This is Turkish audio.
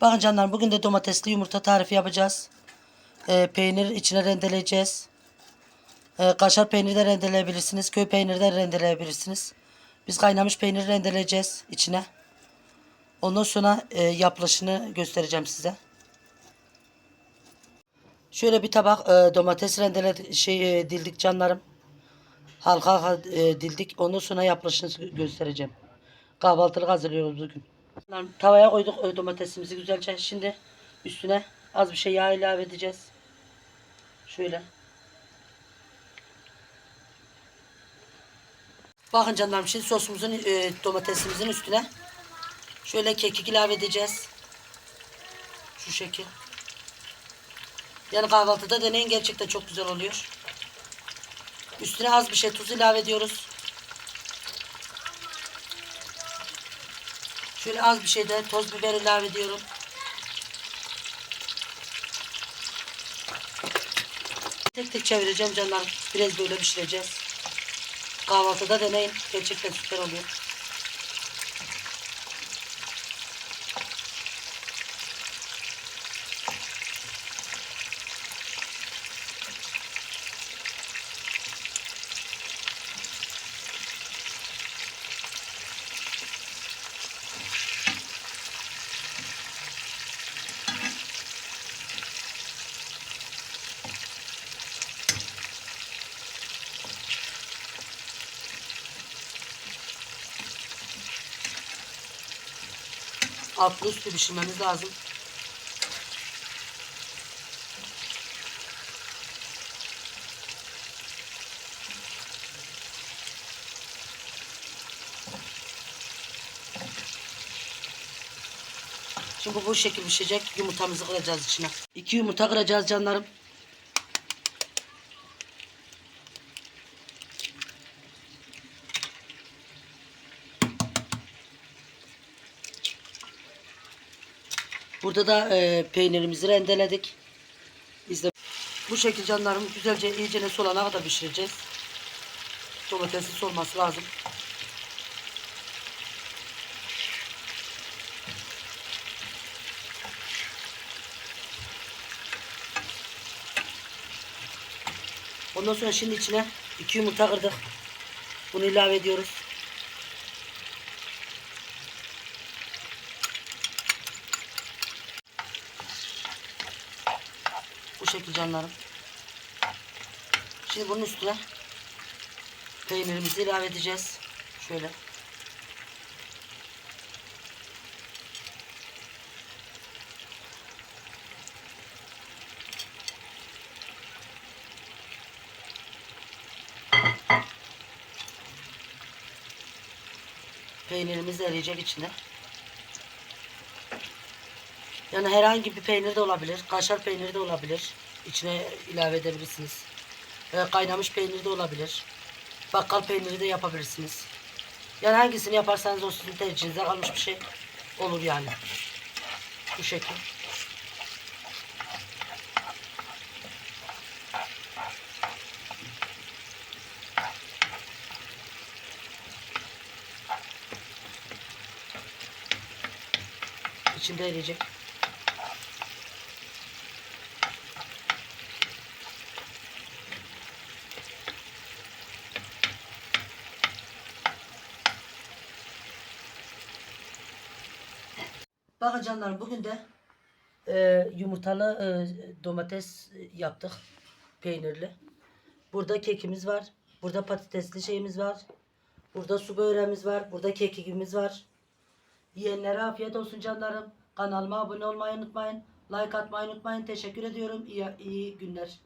Bakın canlar bugün de domatesli yumurta tarifi yapacağız. Ee, peynir içine rendeleyeceğiz. Ee, kaşar peyniri de rendeleyebilirsiniz. Köy peyniri de rendeleyebilirsiniz. Biz kaynamış peyniri rendeleyeceğiz içine. Ondan sonra e, yapılışını göstereceğim size. Şöyle bir tabak e, domates rendele şey e, dildik canlarım. Halka halka e, dildik. Ondan sonra yapılışını göstereceğim. Kahvaltılık hazırlıyoruz bugün. Tavaya koyduk domatesimizi güzelce. Şimdi üstüne az bir şey yağ ilave edeceğiz. Şöyle. Bakın canlarım şimdi sosumuzun e, domatesimizin üstüne şöyle kekik ilave edeceğiz. Şu şekil. Yani kahvaltıda deneyin gerçekten çok güzel oluyor. Üstüne az bir şey tuz ilave ediyoruz. Şöyle az bir şey de toz biber ilave ediyorum. Tek tek çevireceğim canlarım. Biraz böyle pişireceğiz. Kahvaltıda deneyin. Gerçekten süper oluyor. Altlı üstü pişirmemiz lazım. Şimdi bu şekil pişecek. Yumurtamızı kıracağız içine. İki yumurta kıracağız canlarım. Burada da e, peynirimizi rendeledik. Biz de bu şekil canlarım güzelce iyicene solana kadar pişireceğiz. Domatesin solması lazım. Ondan sonra şimdi içine iki yumurta kırdık. Bunu ilave ediyoruz. Bu şekil canlarım. Şimdi bunun üstüne peynirimizi ilave edeceğiz. Şöyle. Peynirimiz eriyecek içine. Yani herhangi bir peynir de olabilir. Kaşar peyniri de olabilir. İçine ilave edebilirsiniz. Ee, kaynamış peynir de olabilir. Bakkal peyniri de yapabilirsiniz. Yani hangisini yaparsanız o sizin tercihinize kalmış bir şey olur yani. Bu şekil. İçinde eriyecek. Bakın canlarım bugün de e, yumurtalı e, domates yaptık. Peynirli. Burada kekimiz var. Burada patatesli şeyimiz var. Burada su böreğimiz var. Burada kekikimiz var. Yiyenlere afiyet olsun canlarım. Kanalıma abone olmayı unutmayın. Like atmayı unutmayın. Teşekkür ediyorum. İyi, iyi günler.